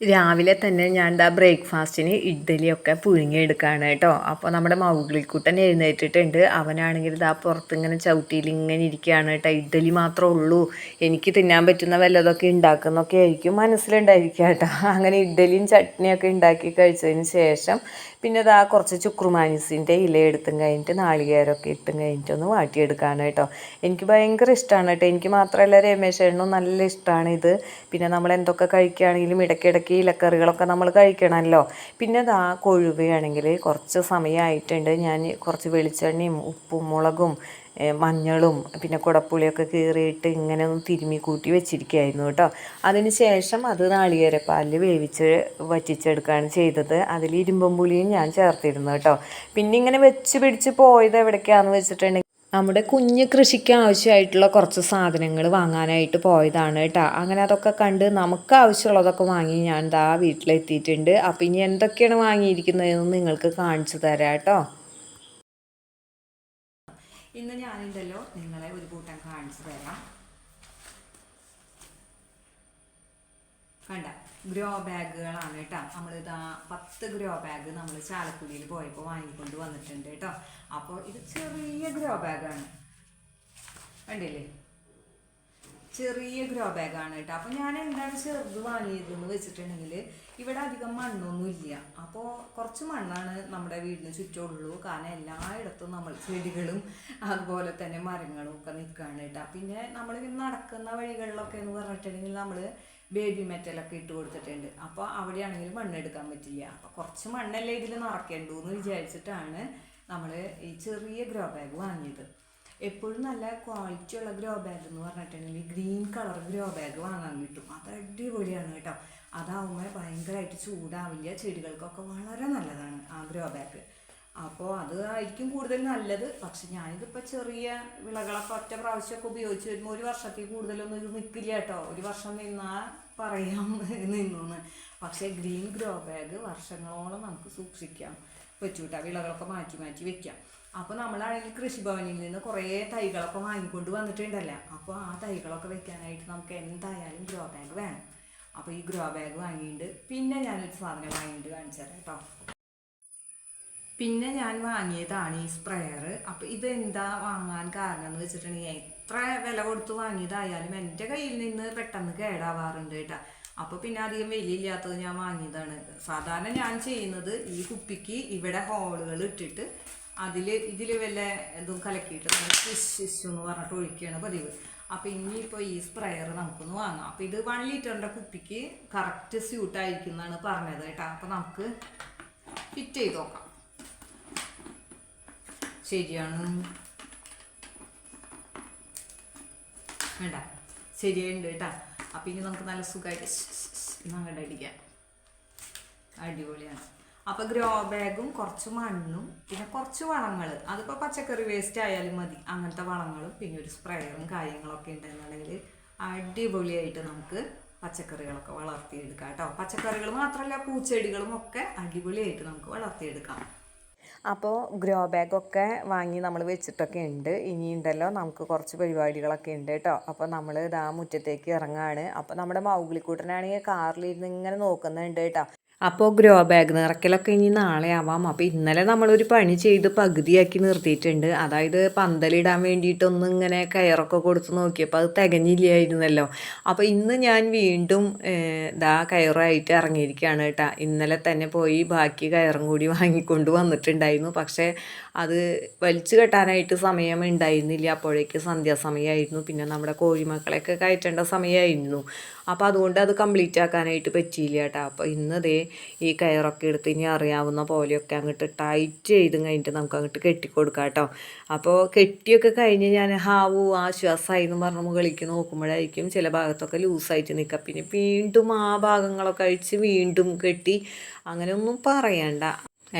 രാവിലെ തന്നെ ഞാൻ എന്താ ബ്രേക്ക്ഫാസ്റ്റിന് ഇഡ്ഡലിയൊക്കെ പുഴുങ്ങിയെടുക്കുകയാണ് കേട്ടോ. അപ്പോൾ നമ്മുടെ മൗഗിളിക്കുട്ടൻ എഴുന്നേറ്റിട്ടുണ്ട്. അവനാണെങ്കിൽ ഇതാ പുറത്ത് ഇങ്ങനെ ചവിട്ടിയിൽ ഇങ്ങനെ ഇരിക്കുകയാണ് കേട്ടോ. ഇഡ്ഡലി മാത്രമേ ഉള്ളൂ. എനിക്ക് തിന്നാൻ പറ്റുന്ന വല്ലതൊക്കെ ഉണ്ടാക്കുന്നൊക്കെ ആയിരിക്കും മനസ്സിലുണ്ടായിരിക്കുക കേട്ടോ. അങ്ങനെ ഇഡ്ഡലിയും ചട്നിയൊക്കെ ഉണ്ടാക്കി കഴിച്ചതിന് ശേഷം പിന്നെ ഇതാ കുറച്ച് ചുക്രുമാനിസിന്റെ ഇല എടുത്തും കഴിഞ്ഞിട്ട് നാളികേരമൊക്കെ ഇട്ടും കഴിഞ്ഞിട്ട് ഒന്ന് വാട്ടിയെടുക്കുകയാണ് കേട്ടോ. എനിക്ക് ഭയങ്കര ഇഷ്ടമാണ് കേട്ടോ. എനിക്ക് മാത്രമല്ല രമേശേണ്ണും നല്ല ഇഷ്ടമാണ് ഇത്. പിന്നെ നമ്മൾ എന്തൊക്കെ കഴിക്കുകയാണെങ്കിലും ഇടയ്ക്കിടയ്ക്ക് ഇലക്കറികളൊക്കെ നമ്മൾ കഴിക്കണമല്ലോ. പിന്നെ ഇതാ കൊഴുവയാണെങ്കിൽ കുറച്ച് സമയമായിട്ടുണ്ട്. ഞാൻ കുറച്ച് വെളിച്ചെണ്ണയും ഉപ്പും മുളകും മഞ്ഞളും പിന്നെ കുടപ്പുളിയൊക്കെ കീറിയിട്ട് ഇങ്ങനെ ഒന്ന് തിരുമ്മി കൂട്ടി വെച്ചിരിക്കുകയായിരുന്നു കേട്ടോ. അതിന് ശേഷം അത് നാളികേരപ്പാലിൽ വേവിച്ച് വറ്റിച്ചെടുക്കുകയാണ് ചെയ്തത്. അതിൽ ഇരുമ്പും പുളിയും ഞാൻ ചേർത്തിരുന്നു കേട്ടോ. പിന്നെ ഇങ്ങനെ വെച്ച് പിടിച്ച് പോയത് എവിടേക്കാണെന്ന് വെച്ചിട്ടുണ്ടെങ്കിൽ നമ്മുടെ കുഞ്ഞ് കൃഷിക്ക് ആവശ്യമായിട്ടുള്ള കുറച്ച് സാധനങ്ങൾ വാങ്ങാനായിട്ട് പോയതാണ് കേട്ടോ അങ്ങനെ അതൊക്കെ കണ്ട് നമുക്ക് ആവശ്യമുള്ളതൊക്കെ വാങ്ങി ഞാൻ ദാ വീട്ടിലെത്തിയിട്ടുണ്ട്. അപ്പം ഇനി എന്തൊക്കെയാണ് വാങ്ങിയിരിക്കുന്നതെന്ന് നിങ്ങൾക്ക് കാണിച്ചു തരാം കേട്ടോ ഇന്ന് ഞാനുണ്ടല്ലോ നിങ്ങളെ ഒരു കൂട്ടം കാണിച്ചു തരാം. കണ്ട. ഗ്രോ ബാഗുകളാണ് കേട്ടോ. ഇതാ പത്ത് ഗ്രോ ബാഗ് നമ്മൾ ചാലക്കുടിയിൽ പോയപ്പോൾ വാങ്ങിക്കൊണ്ട് വന്നിട്ടുണ്ട് കേട്ടോ. അപ്പോൾ ഇത് ചെറിയ ഗ്രോ ബാഗാണ്. കണ്ടില്ലേ? ചെറിയ ഗ്രോ ബാഗാണ് കേട്ടോ. അപ്പോൾ ഞാൻ എന്താണ് ചെറുത് വാങ്ങിയതെന്ന് വെച്ചിട്ടുണ്ടെങ്കിൽ ഇവിടെ അധികം മണ്ണൊന്നുമില്ല അപ്പോൾ കുറച്ച് മണ്ണാണ് നമ്മുടെ വീടിന് ചുറ്റുമുള്ളൂ. കാരണം എല്ലായിടത്തും നമ്മൾ ചെടികളും അതുപോലെ തന്നെ മരങ്ങളും ഒക്കെ നിൽക്കുകയാണ് കേട്ടോ. പിന്നെ നമ്മൾ നടക്കുന്ന വഴികളിലൊക്കെ എന്ന് പറഞ്ഞിട്ടുണ്ടെങ്കിൽ നമ്മൾ ബേബി മെറ്റലൊക്കെ ഇട്ട് കൊടുത്തിട്ടുണ്ട്. അപ്പോൾ അവിടെയാണെങ്കിൽ മണ്ണെടുക്കാൻ പറ്റില്ല. അപ്പോൾ കുറച്ച് മണ്ണല്ലേ ഇതിൽ നിറയ്ക്കേണ്ടൂ എന്ന് വിചാരിച്ചിട്ടാണ് നമ്മൾ ഈ ചെറിയ ഗ്രോ ബാഗ് വാങ്ങിയത്. എപ്പോഴും നല്ല ക്വാളിറ്റി ഉള്ള ഗ്രോ ബാഗ് എന്ന് പറഞ്ഞിട്ടുണ്ടെങ്കിൽ ഗ്രീൻ കളർ ഗ്രോ ബാഗ് വാങ്ങാൻ കിട്ടും. അത് അടിപൊളിയാണ് കേട്ടോ. അതാവുമ്പോൾ ഭയങ്കരമായിട്ട് ചൂടാവില്ല. ചെടികൾക്കൊക്കെ വളരെ നല്ലതാണ് ആ ഗ്രോ ബാഗ് അപ്പോൾ അത് ആയിരിക്കും കൂടുതൽ നല്ലത്. പക്ഷെ ഞാനിതിപ്പോൾ ചെറിയ വിളകളൊക്കെ ഒറ്റ പ്രാവശ്യമൊക്കെ ഉപയോഗിച്ച് വരുമ്പോൾ ഒരു വർഷത്തിൽ കൂടുതലൊന്നും ഇത് നിൽക്കില്ല കേട്ടോ. ഒരു വർഷം നിന്നാൽ പറയാം നിന്നു പക്ഷേ ഗ്രീൻ ഗ്രോ ബാഗ് വർഷങ്ങളോളം നമുക്ക് സൂക്ഷിക്കാം. പറ്റൂട്ടാ. വിളകളൊക്കെ മാറ്റി മാറ്റി വെക്കാം. അപ്പോൾ നമ്മളാണെങ്കിൽ കൃഷിഭവനിൽ നിന്ന് കുറേ തൈകളൊക്കെ വാങ്ങിക്കൊണ്ട് വന്നിട്ടുണ്ടല്ലോ? അപ്പോൾ ആ തൈകളൊക്കെ വെക്കാനായിട്ട് നമുക്ക് എന്തായാലും ഗ്രോ ബാഗ് വേണം. അപ്പോൾ ഈ ഗ്രോ ബാഗ് വാങ്ങിയിട്ട് പിന്നെ ഞാനൊരു സാധനം വാങ്ങിയിട്ട് കാണിച്ചു തരാം കേട്ടോ. പിന്നെ ഞാൻ വാങ്ങിയതാണ് ഈ സ്പ്രെയർ അപ്പോൾ ഇതെന്താ വാങ്ങാൻ കാരണം എന്ന് വെച്ചിട്ടുണ്ടെങ്കിൽ എത്ര വില കൊടുത്ത് വാങ്ങിയതായാലും എന്റെ കയ്യിൽ നിന്ന് പെട്ടെന്ന് കേടാവാറുണ്ട് കേട്ടോ. അപ്പോൾ പിന്നെ അധികം വലിയില്ലാത്തത് ഞാൻ വാങ്ങിയതാണ്. സാധാരണ ഞാൻ ചെയ്യുന്നത് ഈ കുപ്പിക്ക് ഇവിടെ ഹോളുകൾ ഇട്ടിട്ട് അതിൽ ഇതിൽ വല്ല ഇതും കലക്കിയിട്ട് ഫിഷ് എന്ന് പറഞ്ഞിട്ട് ഒഴിക്കുകയാണ് പതിവ്. അപ്പോൾ ഇനിയിപ്പോൾ ഈ സ്പ്രെയർ നമുക്കൊന്ന് വാങ്ങാം. അപ്പോൾ ഇത് വൺ ലിറ്ററിന്റെ കുപ്പിക്ക് കറക്റ്റ് സ്യൂട്ടായിരിക്കും എന്നാണ് പറഞ്ഞത് കേട്ടോ. അപ്പോൾ നമുക്ക് ഫിറ്റ് ചെയ്ത് നോക്കാം. ശരിയാണ്. വേണ്ട. ശരിയുണ്ട് കേട്ടാ. അപ്പം ഇനി നമുക്ക് നല്ല സുഖമായിട്ട് അങ്ങോട്ട് അടിക്കാം. അടിപൊളിയാണ്. അപ്പൊ ഗ്രോ ബാഗും കുറച്ച് മണ്ണും പിന്നെ കുറച്ച് വളങ്ങൾ അതിപ്പോ പച്ചക്കറി വേസ്റ്റ് ആയാലും മതി. അങ്ങനത്തെ വളങ്ങളും പിന്നെ ഒരു സ്പ്രേയറും കാര്യങ്ങളൊക്കെ ഉണ്ടെന്നുണ്ടെങ്കിൽ അടിപൊളിയായിട്ട് നമുക്ക് പച്ചക്കറികളൊക്കെ വളർത്തിയെടുക്കാം കേട്ടോ. പച്ചക്കറികൾ മാത്രമല്ല പൂച്ചെടികളും ഒക്കെ അടിപൊളിയായിട്ട് നമുക്ക് വളർത്തിയെടുക്കാം. അപ്പോൾ ഗ്രോ ബാഗൊക്കെ വാങ്ങി നമ്മൾ വെച്ചിട്ടൊക്കെ ഉണ്ട്. ഇനിയുണ്ടല്ലോ നമുക്ക് കുറച്ച് പരിപാടികളൊക്കെ ഉണ്ട് കേട്ടോ. അപ്പോൾ നമ്മൾ ഇതാ മുറ്റത്തേക്ക് ഇറങ്ങാണ്. അപ്പോൾ നമ്മുടെ മൗഗ്ലിക്കൂട്ടനാണെങ്കിൽ കാറിലിരുന്ന് ഇങ്ങനെ നോക്കുന്നുണ്ട് കേട്ടോ. അപ്പോൾ ഗ്രോ ബാഗ് നിറക്കലൊക്കെ ഇനി നാളെ ആവാം. അപ്പോൾ ഇന്നലെ നമ്മളൊരു പണി ചെയ്ത് പകുതിയാക്കി നിർത്തിയിട്ടുണ്ട്. അതായത് പന്തലിടാൻ വേണ്ടിയിട്ടൊന്നും ഇങ്ങനെ കയറൊക്കെ കൊടുത്ത് നോക്കിയപ്പോൾ അത് തികഞ്ഞില്ലായിരുന്നല്ലോ. അപ്പോൾ ഇന്ന് ഞാൻ വീണ്ടും ദാ കയറായിട്ട് ഇറങ്ങിയിരിക്കുകയാണ് കേട്ടോ. ഇന്നലെ തന്നെ പോയി ബാക്കി കയറും കൂടി വാങ്ങിക്കൊണ്ട് വന്നിട്ടുണ്ടായിരുന്നു. പക്ഷേ അത് വലിച്ചു കെട്ടാനായിട്ട് സമയം ഉണ്ടായിരുന്നില്ല. അപ്പോഴേക്ക് സന്ധ്യാസമയമായിരുന്നു. പിന്നെ നമ്മുടെ കോഴിമക്കളെയൊക്കെ കയറ്റേണ്ട സമയമായിരുന്നു. അപ്പോൾ അതുകൊണ്ട് അത് കംപ്ലീറ്റ് ആക്കാനായിട്ട് പറ്റിയില്ല കേട്ടോ. അപ്പോൾ ഇന്ന് ദേ ഈ കയറൊക്കെ എടുത്ത് ഇനി അറിയാവുന്ന പോലെയൊക്കെ അങ്ങോട്ട് ടൈറ്റ് ചെയ്ത് കഴിഞ്ഞിട്ട് നമുക്ക് അങ്ങോട്ട് കെട്ടിക്കൊടുക്കാം കേട്ടോ. അപ്പോൾ കെട്ടിയൊക്കെ കഴിഞ്ഞ് ഞാൻ ഹാവു ആശ്വാസമായി എന്ന് പറഞ്ഞ് മുകളിലേക്ക് നോക്കുമ്പോഴായിരിക്കും ചില ഭാഗത്തൊക്കെ ലൂസായിട്ട് നിൽക്കുക. പിന്നെ വീണ്ടും ആ ഭാഗങ്ങളൊക്കെ അഴിച്ച് വീണ്ടും കെട്ടി അങ്ങനെ ഒന്നും പറയണ്ട.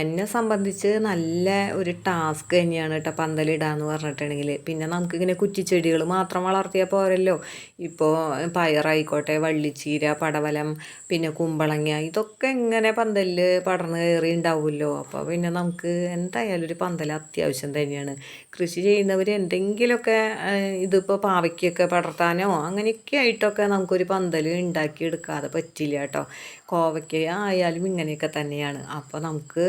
എന്നെ സംബന്ധിച്ച് നല്ല ഒരു ടാസ്ക് തന്നെയാണ് കേട്ടോ പന്തലിടാന്ന് പറഞ്ഞിട്ടുണ്ടെങ്കിൽ പിന്നെ നമുക്കിങ്ങനെ കുറ്റിച്ചെടികൾ മാത്രം വളർത്തിയാൽ പോരല്ലോ. ഇപ്പോൾ പയറായിക്കോട്ടെ വള്ളിച്ചീര പടവലം പിന്നെ കുമ്പളങ്ങ ഇതൊക്കെ എങ്ങനെ പന്തലിൽ പടർന്ന് കയറി ഉണ്ടാവുമല്ലോ. അപ്പോൾ പിന്നെ നമുക്ക് എന്തായാലും ഒരു പന്തൽ അത്യാവശ്യം തന്നെയാണ്. കൃഷി ചെയ്യുന്നവർ എന്തെങ്കിലുമൊക്കെ ഇതിപ്പോൾ പാവയ്ക്കൊക്കെ പടർത്താനോ അങ്ങനെയൊക്കെ ആയിട്ടൊക്കെ നമുക്കൊരു പന്തൽ ഉണ്ടാക്കിയെടുക്കാതെ പറ്റില്ല കേട്ടോ. കോവയ്ക്ക ആയാലും ഇങ്ങനെയൊക്കെ തന്നെയാണ്. അപ്പോൾ നമുക്ക്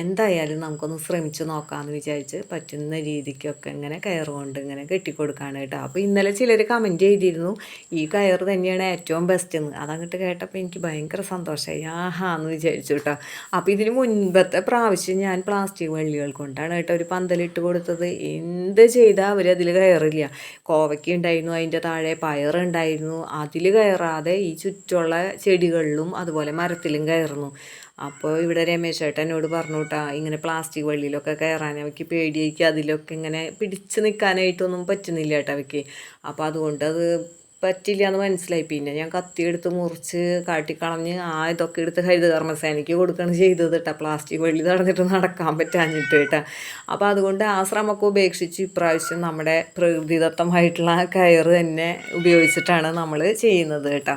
എന്തായാലും നമുക്കൊന്ന് ശ്രമിച്ചു നോക്കാമെന്ന് വിചാരിച്ച് പറ്റുന്ന രീതിക്കൊക്കെ ഇങ്ങനെ കയറുകൊണ്ട് ഇങ്ങനെ കെട്ടിക്കൊടുക്കുകയാണ് കേട്ടോ. അപ്പോൾ ഇന്നലെ ചിലർ കമന്റ് ചെയ്തിരുന്നു ഈ കയർ തന്നെയാണ് ഏറ്റവും ബെസ്റ്റ് എന്ന് അതങ്ങോട്ട് കേട്ടപ്പോൾ എനിക്ക് ഭയങ്കര സന്തോഷമായി ആഹാ എന്ന് വിചാരിച്ചു കേട്ടോ. അപ്പോൾ ഇതിന് മുൻപത്തെ പ്രാവശ്യം ഞാൻ പ്ലാസ്റ്റിക് വള്ളികൾ കൊണ്ടാണ് കേട്ടോ ഒരു പന്തലിട്ട് കൊടുത്തത്. എന്ത് ചെയ്താൽ അവരതിൽ കയറില്ല. കോവയ്ക്ക ഉണ്ടായിരുന്നു അതിന്റെ താഴെ പയറുണ്ടായിരുന്നു അതിൽ കയറാതെ ഈ ചുറ്റുള്ള ചെടികളിലും അതുപോലെ മരത്തിലും കയറുന്നു. അപ്പോൾ ഇവിടെ രമേശ് ചേട്ടൻ എന്നോട് പറഞ്ഞു കേട്ടാ ഇങ്ങനെ പ്ലാസ്റ്റിക് വള്ളിയിലൊക്കെ കയറാൻ അവയ്ക്ക് പേടിയായിരിക്കും അതിലൊക്കെ ഇങ്ങനെ പിടിച്ച് നിൽക്കാനായിട്ടൊന്നും പറ്റുന്നില്ല കേട്ടോ അവയ്ക്ക് അപ്പോൾ അതുകൊണ്ട് അത് പറ്റില്ല എന്ന് മനസ്സിലായി. പിന്നെ ഞാൻ കത്തിയെടുത്ത് മുറിച്ച് കാട്ടിക്കളഞ്ഞ് ആ ഇതൊക്കെ എടുത്ത് ഹരിതകർമ്മസേനയ്ക്ക് കൊടുക്കുകയാണ് ചെയ്തത് കേട്ടോ. പ്ലാസ്റ്റിക് വള്ളി നടന്നിട്ട് നടക്കാൻ പറ്റാഞ്ഞിട്ട് കേട്ടോ അപ്പോൾ അതുകൊണ്ട് ആ ശ്രമമൊക്കെ ഉപേക്ഷിച്ച് ഇപ്രാവശ്യം നമ്മുടെ പ്രകൃതിദത്തമായിട്ടുള്ള കയറ് തന്നെ ഉപയോഗിച്ചിട്ടാണ് നമ്മൾ ചെയ്യുന്നത് കേട്ടോ.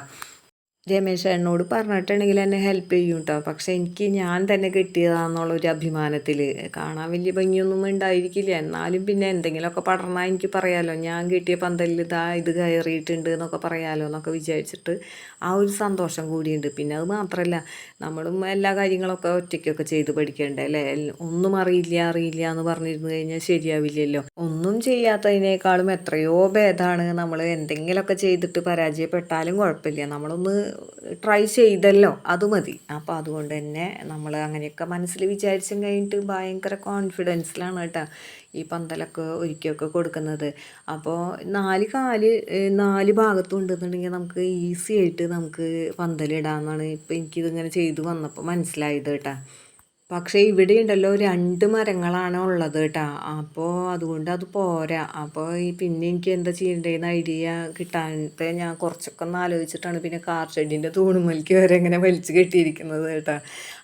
രമേശ് എന്നോട് പറഞ്ഞിട്ടുണ്ടെങ്കിൽ എന്നെ ഹെൽപ്പ് ചെയ്യും കേട്ടോ പക്ഷെ എനിക്ക് ഞാൻ തന്നെ കിട്ടിയതാണെന്നുള്ളൊരു അഭിമാനത്തിൽ കാണാൻ വലിയ ഭംഗിയൊന്നും ഉണ്ടായിരിക്കില്ല. എന്നാലും പിന്നെ എന്തെങ്കിലുമൊക്കെ പടർന്നാൽ എനിക്ക് പറയാമല്ലോ ഞാൻ കിട്ടിയ പന്തലിൽ ഇതാ ഇത് കയറിയിട്ടുണ്ട് എന്നൊക്കെ പറയാമല്ലോ എന്നൊക്കെ വിചാരിച്ചിട്ട് ആ ഒരു സന്തോഷം കൂടിയുണ്ട്. പിന്നെ അത് മാത്രമല്ല നമ്മളും എല്ലാ കാര്യങ്ങളൊക്കെ ഒറ്റയ്ക്കൊക്കെ ചെയ്ത് പഠിക്കേണ്ടേ അല്ലേ? ഒന്നും അറിയില്ല അറിയില്ല എന്ന് പറഞ്ഞിരുന്നു കഴിഞ്ഞാൽ ശരിയാവില്ലല്ലോ. ഒന്നും ചെയ്യാത്തതിനേക്കാളും എത്രയോ ഭേദമാണ് നമ്മൾ എന്തെങ്കിലുമൊക്കെ ചെയ്തിട്ട് പരാജയപ്പെട്ടാലും കുഴപ്പമില്ല. നമ്മളൊന്ന് ട്രൈ ചെയ്തല്ലോ അത് മതി. അപ്പോൾ അതുകൊണ്ട് തന്നെ നമ്മൾ അങ്ങനെയൊക്കെ മനസ്സിൽ വിചാരിച്ചും കഴിഞ്ഞിട്ട് ഭയങ്കര കോൺഫിഡൻസിലാണ് കേട്ടോ ഈ പന്തലൊക്കെ ഒരുക്കിയൊക്കെ കൊടുക്കുന്നത്. അപ്പോൾ നാല് കാൽ നാല് ഭാഗത്തും ഉണ്ടെന്നുണ്ടെങ്കിൽ നമുക്ക് ഈസി ആയിട്ട് നമുക്ക് പന്തലിടാമെന്നാണ് ഇപ്പോൾ എനിക്കിതിങ്ങനെ ചെയ്തു വന്നപ്പോൾ മനസ്സിലായത് കേട്ടോ. പക്ഷേ ഇവിടെ ഉണ്ടല്ലോ രണ്ട് മരങ്ങളാണ് ഉള്ളത് കേട്ടോ. അപ്പോൾ അതുകൊണ്ട് അത് പോരാ. അപ്പോൾ ഈ പിന്നെ എനിക്ക് എന്താ ചെയ്യേണ്ടതെന്ന് ഐഡിയ കിട്ടാനത്തെ ഞാൻ കുറച്ചൊക്കെ ഒന്ന് ആലോചിച്ചിട്ടാണ് പിന്നെ കാർ ഷെഡിന്റെ തൂണുമലിക്ക് വരെ ഇങ്ങനെ വലിച്ചു കെട്ടിയിരിക്കുന്നത് കേട്ടോ.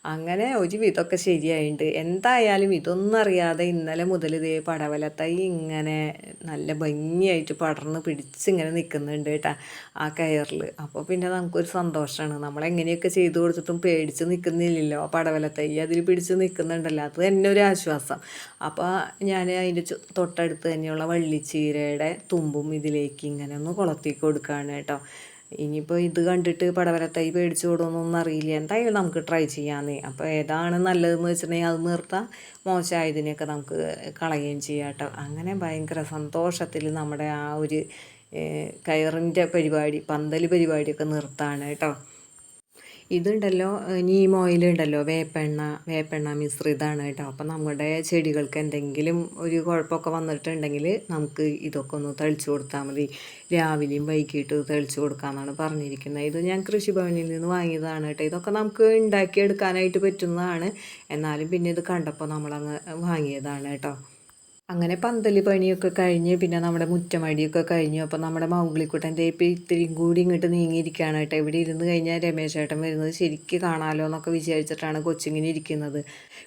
അങ്ങനെ ഒരു വിധമൊക്കെ ശരിയായിട്ടുണ്ട് എന്തായാലും ഇതൊന്നും അറിയാതെ ഇന്നലെ മുതൽ ഇതേ പടവലത്തൈ ഇങ്ങനെ നല്ല ഭംഗിയായിട്ട് പടർന്ന് പിടിച്ച് ഇങ്ങനെ നിൽക്കുന്നുണ്ട് കേട്ടോ ആ കയറിൽ അപ്പോൾ പിന്നെ നമുക്കൊരു സന്തോഷമാണ് നമ്മളെങ്ങനെയൊക്കെ ചെയ്തു കൊടുത്തിട്ടും പേടിച്ച് നിൽക്കുന്നില്ലല്ലോ ആ പടവലത്തൈ. അതിൽ പിടിച്ച് നിൽക്കുന്നുണ്ടല്ലോ. അത് തന്നെ ഒരു ആശ്വാസം. അപ്പോൾ ഞാൻ അതിന്റെ തൊട്ടടുത്ത് തന്നെയുള്ള വള്ളിച്ചീരയുടെ തുമ്പും ഇതിലേക്ക് ഇങ്ങനെ ഒന്ന് കൊളത്തി കൊടുക്കുകയാണ് കേട്ടോ. ഇനിയിപ്പോൾ ഇത് കണ്ടിട്ട് പടവലത്തൈ പേടിച്ചു കൊടുക്കുന്നൊന്നും അറിയില്ല. എന്തായാലും നമുക്ക് ട്രൈ ചെയ്യാമെന്നേ അപ്പോൾ ഏതാണ് നല്ലതെന്ന് വെച്ചിട്ടുണ്ടെങ്കിൽ അത് നിർത്താം. മോശമായതിനെയൊക്കെ നമുക്ക് കളയുകയും ചെയ്യാം കേട്ടോ. അങ്ങനെ ഭയങ്കര സന്തോഷത്തിൽ നമ്മുടെ ആ ഒരു കയറിന്റെ പരിപാടി പന്തൽ പരിപാടിയൊക്കെ നിർത്താണ് കേട്ടോ. ഇതുണ്ടല്ലോ നീം ഓയിൽ ഉണ്ടല്ലോ വേപ്പെണ്ണ വേപ്പെണ്ണ മിശ്രിതാണ് കേട്ടോ. അപ്പം നമ്മുടെ ചെടികൾക്ക് എന്തെങ്കിലും ഒരു കുഴപ്പമൊക്കെ വന്നിട്ടുണ്ടെങ്കിൽ നമുക്ക് ഇതൊക്കെ ഒന്ന് തളിച്ചു കൊടുത്താൽ മതി. രാവിലെയും വൈകിട്ട് തളിച്ചു കൊടുക്കാമെന്നാണ് പറഞ്ഞിരിക്കുന്നത്. ഇത് ഞാൻ കൃഷിഭവനിൽ നിന്ന് വാങ്ങിയതാണ് കേട്ടോ. ഇതൊക്കെ നമുക്ക് ഉണ്ടാക്കിയെടുക്കാനായിട്ട് പറ്റുന്നതാണ്. എന്നാലും പിന്നെ ഇത് കണ്ടപ്പോൾ നമ്മളങ്ങ് വാങ്ങിയതാണ് കേട്ടോ. അങ്ങനെ പന്തൽ പണിയൊക്കെ കഴിഞ്ഞ് പിന്നെ നമ്മുടെ മുറ്റമടിയൊക്കെ കഴിഞ്ഞു. അപ്പോൾ നമ്മുടെ മൗഗ്ലിക്കുട്ടന്റെ ഇപ്പം ഇത്രയും കൂടി ഇങ്ങോട്ട് നീങ്ങിയിരിക്കുകയാണ് കേട്ടോ. ഇവിടെ ഇരുന്ന് കഴിഞ്ഞാൽ രമേശ് ചേട്ടൻ വരുന്നത് ശരിക്ക് കാണാമല്ലോ എന്നൊക്കെ വിചാരിച്ചിട്ടാണ് കൊച്ചിങ്ങനെ ഇരിക്കുന്നത്.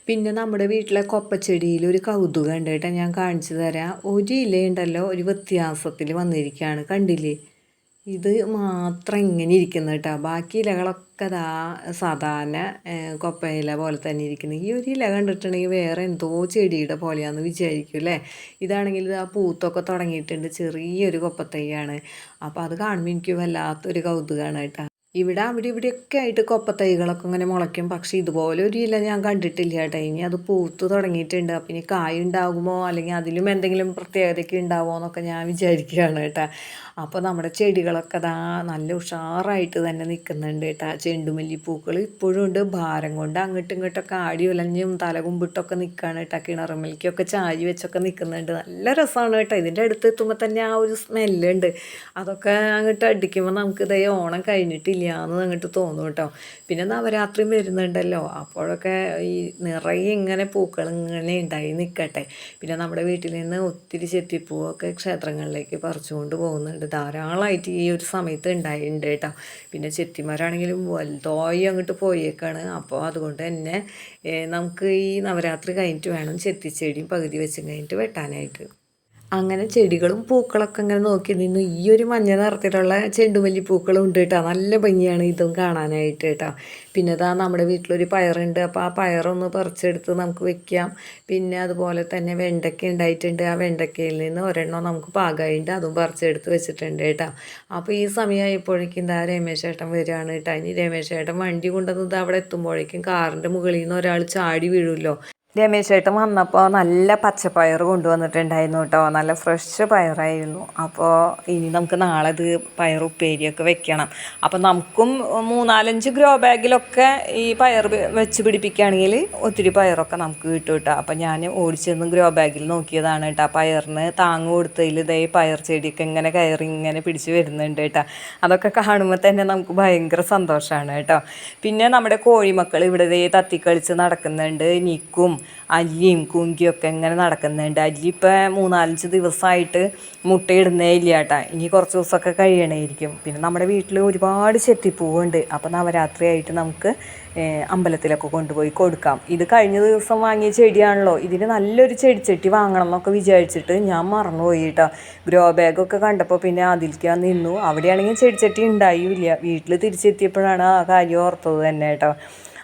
പിന്നെ നമ്മുടെ വീട്ടിലെ കൊപ്പച്ചെടിയിൽ ഒരു കൗതുകം ഉണ്ട് കേട്ടോ. ഞാൻ കാണിച്ചു തരാം. ഒരു ഇലയുണ്ടല്ലോ ഒരു വ്യത്യാസത്തിൽ വന്നിരിക്കുകയാണ്. കണ്ടില്ലേ? ഇത് മാത്രം ഇങ്ങനെ ഇരിക്കുന്നു കേട്ടോ. ബാക്കി ഇലകളൊക്കെ ദാ സാധാരണ കൊപ്പ കൊപ്പയില പോലെ തന്നെ ഇരിക്കുന്നത്. ഈ ഒരു ഇല കണ്ടിട്ടുണ്ടെങ്കിൽ വേറെ എന്തോ ചെടിയുടെ പോലെയാണെന്ന് വിചാരിക്കും അല്ലേ? ഇതാണെങ്കിൽ ആ പൂത്തൊക്കെ തുടങ്ങിയിട്ടുണ്ട്. ചെറിയൊരു കൊപ്പത്തൈയാണ്. അപ്പോൾ അത് കാണുമ്പോൾ എനിക്ക് വല്ലാത്തൊരു കൗതുകമാണ് കേട്ടോ. ഇവിടെ അവിടെ ഇവിടെയൊക്കെ ആയിട്ട് കൊപ്പത്തൈകളൊക്കെ ഇങ്ങനെ മുളയ്ക്കും. പക്ഷേ ഇതുപോലെ ഒരു ഇല ഞാൻ കണ്ടിട്ടില്ല കേട്ടോ. ഇനി അത് പൂത്ത് തുടങ്ങിയിട്ടുണ്ട്. അപ്പം ഇനി കായ ഉണ്ടാകുമോ? അല്ലെങ്കിൽ അതിലും എന്തെങ്കിലും പ്രത്യേകതയ്ക്ക് ഉണ്ടാവുമോ എന്നൊക്കെ ഞാൻ വിചാരിക്കുകയാണ് കേട്ടോ. അപ്പോൾ നമ്മുടെ ചെടികളൊക്കെ ദാ നല്ല ഉഷാറായിട്ട് തന്നെ നിൽക്കുന്നുണ്ട് കേട്ടോ. ചെണ്ടുമല്ലിപ്പൂക്കൾ ഇപ്പോഴും ഉണ്ട്. ഭാരം കൊണ്ട് അങ്ങോട്ടും ഇങ്ങോട്ടൊക്കെ ആടി ഉലഞ്ഞും തല കുമ്പിട്ടൊക്കെ നിൽക്കുകയാണ് കേട്ടോ. കിണറുമലിക്കൊക്കെ ചാരി വെച്ചൊക്കെ നിൽക്കുന്നുണ്ട് നല്ല രസമാണ് കേട്ടോ. ഇതിന്റെ അടുത്ത് എത്തുമ്പോൾ തന്നെ ആ ഒരു സ്മെല്ലുണ്ട്. അതൊക്കെ അങ്ങോട്ട് അടിക്കുമ്പോൾ നമുക്ക് ഇതേ ഓണം കഴിഞ്ഞിട്ടില്ല എന്ന് അങ്ങോട്ട് തോന്നും കേട്ടോ. പിന്നെ നവരാത്രിയും വരുന്നുണ്ടല്ലോ. അപ്പോഴൊക്കെ ഈ നിറയെ ഇങ്ങനെ പൂക്കൾ ഇങ്ങനെ ഉണ്ടായി നിൽക്കട്ടെ പിന്നെ നമ്മുടെ വീട്ടിൽ നിന്ന് ഒത്തിരി ചെത്തിപ്പൂവൊക്കെ ക്ഷേത്രങ്ങളിലേക്ക് പറിച്ചുകൊണ്ട് പോകുന്നുണ്ട്. ധാരാളമായിട്ട് ഈ ഒരു സമയത്ത് ഉണ്ടായിട്ടുണ്ട് കേട്ടോ. പിന്നെ ചെത്തിമാരാണെങ്കിലും വലുതായി അങ്ങോട്ട് പോയേക്കാണ്. അപ്പോൾ അതുകൊണ്ട് തന്നെ നമുക്ക് ഈ നവരാത്രി കഴിഞ്ഞിട്ട് വേണം ചെത്തിച്ചെടിയും പകുതി വെച്ചും കഴിഞ്ഞിട്ട് വെട്ടാനായിട്ട്. അങ്ങനെ ചെടികളും പൂക്കളൊക്കെ ഇങ്ങനെ നോക്കി നിന്നു. ഈ ഒരു മഞ്ഞ നിറത്തിലുള്ള ചെണ്ടുമല്ലി പൂക്കളും ഉണ്ട് കേട്ടോ. നല്ല ഭംഗിയാണ് ഇതും കാണാനായിട്ട് കേട്ടോ. പിന്നെ ഇതാ നമ്മുടെ വീട്ടിലൊരു പയറുണ്ട്. അപ്പോൾ ആ പയറൊന്ന് പറിച്ചെടുത്ത് നമുക്ക് വെക്കാം. പിന്നെ അതുപോലെ തന്നെ വെണ്ടയ്ക്ക ഉണ്ടായിട്ടുണ്ട്. ആ വെണ്ടയ്ക്കയിൽ നിന്ന് ഒരെണ്ണം നമുക്ക് പാകമായിട്ട് അതും പറിച്ചെടുത്ത് വെച്ചിട്ടുണ്ട് കേട്ടോ. അപ്പോൾ ഈ സമയമായപ്പോഴേക്കും ഇതാ രമേശ് ചേട്ടൻ വരികയാണ് കേട്ടോ. ഇനി രമേശ് ചേട്ടൻ വണ്ടി കൊണ്ടുവന്നത് അവിടെ എത്തുമ്പോഴേക്കും കാറിന്റെ മുകളിൽ നിന്ന് ഒരാൾ ചാടി വീഴുമല്ലോ. രമേശ് ചേട്ടൻ വന്നപ്പോൾ നല്ല പച്ചപ്പയർ കൊണ്ടുവന്നിട്ടുണ്ടായിരുന്നു കേട്ടോ. നല്ല ഫ്രഷ് പയറായിരുന്നു. അപ്പോൾ ഇനി നമുക്ക് നാളെ ഇത് പയർ ഉപ്പേരിയൊക്കെ വെക്കണം. അപ്പോൾ നമുക്കും മൂന്നാലഞ്ച് ഗ്രോ ബാഗിലൊക്കെ ഈ പയർ വെച്ച് പിടിപ്പിക്കുകയാണെങ്കിൽ ഒത്തിരി പയറൊക്കെ നമുക്ക് കിട്ടും കേട്ടോ. അപ്പോൾ ഞാൻ ഓടിച്ചെന്ന് ഗ്രോ ബാഗിൽ നോക്കിയതാണ് കേട്ടോ. പയറിന് താങ്ങ് കൊടുത്തതിൽ ഇതേ പയർ ചെടിയൊക്കെ ഇങ്ങനെ കയറി ഇങ്ങനെ പിടിച്ച് വരുന്നുണ്ട് കേട്ടോ. അതൊക്കെ കാണുമ്പോൾ തന്നെ നമുക്ക് ഭയങ്കര സന്തോഷമാണ് കേട്ടോ. പിന്നെ നമ്മുടെ കോഴിമക്കൾ ഇവിടെ ഇതേ തത്തിക്കളിച്ച് നടക്കുന്നുണ്ട്. നിക്കും അല്ലിയും കുങ്കിയൊക്കെ ഇങ്ങനെ നടക്കുന്നുണ്ട്. അല്ലി ഇപ്പം മൂന്നാലഞ്ച് ദിവസമായിട്ട് മുട്ടയിടുന്നേ ഇല്ല കേട്ടാ. ഇനി കുറച്ച് ദിവസമൊക്കെ കഴിയണമായിരിക്കും പിന്നെ നമ്മുടെ വീട്ടിൽ ഒരുപാട് ചെത്തിപ്പൂവുണ്ട്. അപ്പോൾ നവരാത്രിയായിട്ട് നമുക്ക് അമ്പലത്തിലൊക്കെ കൊണ്ടുപോയി കൊടുക്കാം. ഇത് കഴിഞ്ഞ ദിവസം വാങ്ങിയ ചെടിയാണല്ലോ. ഇതിന് നല്ലൊരു ചെടിച്ചട്ടി വാങ്ങണം എന്നൊക്കെ വിചാരിച്ചിട്ട് ഞാൻ മറന്നുപോയി കേട്ടോ. ഗ്രോ ബാഗൊക്കെ കണ്ടപ്പോൾ പിന്നെ അതിലേക്ക് നിന്നു. അവിടെയാണെങ്കിൽ ചെടിച്ചട്ടി ഉണ്ടായില്ല. വീട്ടിൽ തിരിച്ചെത്തിയപ്പോഴാണ് ആ കാര്യം ഓർത്തത് തന്നെ കേട്ടോ.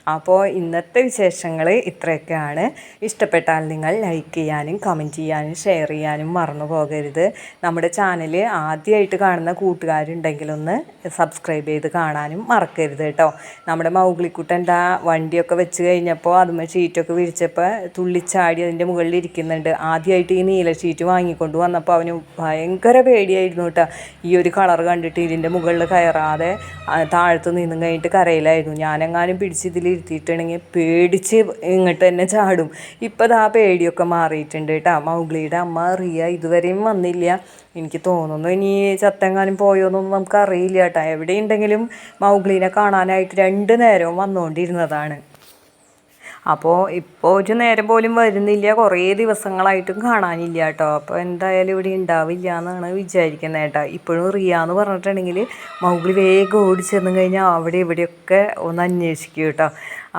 അപ്പോൾ ഇന്നത്തെ വിശേഷങ്ങൾ ഇത്രയൊക്കെയാണ്. ഇഷ്ടപ്പെട്ടാൽ നിങ്ങൾ ലൈക്ക് ചെയ്യാനും കമന്റ് ചെയ്യാനും ഷെയർ ചെയ്യാനും മറന്നു പോകരുത്. നമ്മുടെ ചാനൽ ആദ്യമായിട്ട് കാണുന്ന കൂട്ടുകാരുണ്ടെങ്കിലൊന്ന് സബ്സ്ക്രൈബ് ചെയ്ത് കാണാനും മറക്കരുത് കേട്ടോ. നമ്മുടെ മൗഗ്ലിക്കുട്ടന്റെ ആ വണ്ടിയൊക്കെ വെച്ച് കഴിഞ്ഞപ്പോൾ അതുമ്മ ഷീറ്റൊക്കെ വിരിച്ചപ്പോൾ തുള്ളിച്ചാടി അതിന്റെ മുകളിൽ ഇരിക്കുന്നുണ്ട്. ആദ്യമായിട്ട് ഈ നീല ഷീറ്റ് വാങ്ങിക്കൊണ്ട് വന്നപ്പോൾ അവന് ഭയങ്കര പേടിയായിരുന്നു കേട്ടോ. ഈ ഒരു കളർ കണ്ടിട്ട് ഇതിന്റെ മുകളിൽ കയറാതെ താഴത്ത് നിന്നും കഴിഞ്ഞിട്ട് കരയിലായിരുന്നു. ഞാനെങ്ങാനും പിടിച്ച് ഇതിൽ ഇരുത്തിയിട്ടുണ്ടെങ്കിൽ പേടിച്ച് ഇങ്ങോട്ട് തന്നെ ചാടും. ഇപ്പം ആ പേടിയൊക്കെ മാറിയിട്ടുണ്ട് കേട്ടോ. മൗഗ്ലിയുടെ അമ്മ റിയ ഇതുവരെയും വന്നില്ല. എനിക്ക് തോന്നുന്നു ഇനി ചത്തെങ്ങാനും പോയോന്നൊന്നും നമുക്ക് അറിയില്ല കേട്ടോ. എവിടെയുണ്ടെങ്കിലും മൗഗ്ലീനെ കാണാനായിട്ട് രണ്ട് നേരവും വന്നുകൊണ്ടിരുന്നതാണ്. അപ്പോൾ ഇപ്പോൾ ഒരു നേരം പോലും വരുന്നില്ല. കുറേ ദിവസങ്ങളായിട്ടും കാണാനില്ല കേട്ടോ. അപ്പോൾ എന്തായാലും ഇവിടെ ഉണ്ടാവില്ല എന്നാണ് വിചാരിക്കുന്നത് കേട്ടോ. ഇപ്പോഴും റിയ എന്ന് പറഞ്ഞിട്ടുണ്ടെങ്കിൽ മൗഗ്ലി വേഗം ഓടിച്ചെന്നു കഴിഞ്ഞാൽ അവിടെ ഇവിടെയൊക്കെ ഒന്ന് അന്വേഷിക്കും കേട്ടോ.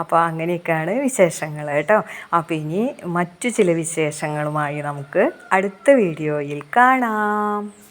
അപ്പോൾ അങ്ങനെയൊക്കെയാണ് വിശേഷങ്ങൾ കേട്ടോ. അപ്പോൾ ഇനി മറ്റു ചില വിശേഷങ്ങളുമായി നമുക്ക് അടുത്ത വീഡിയോയിൽ കാണാം.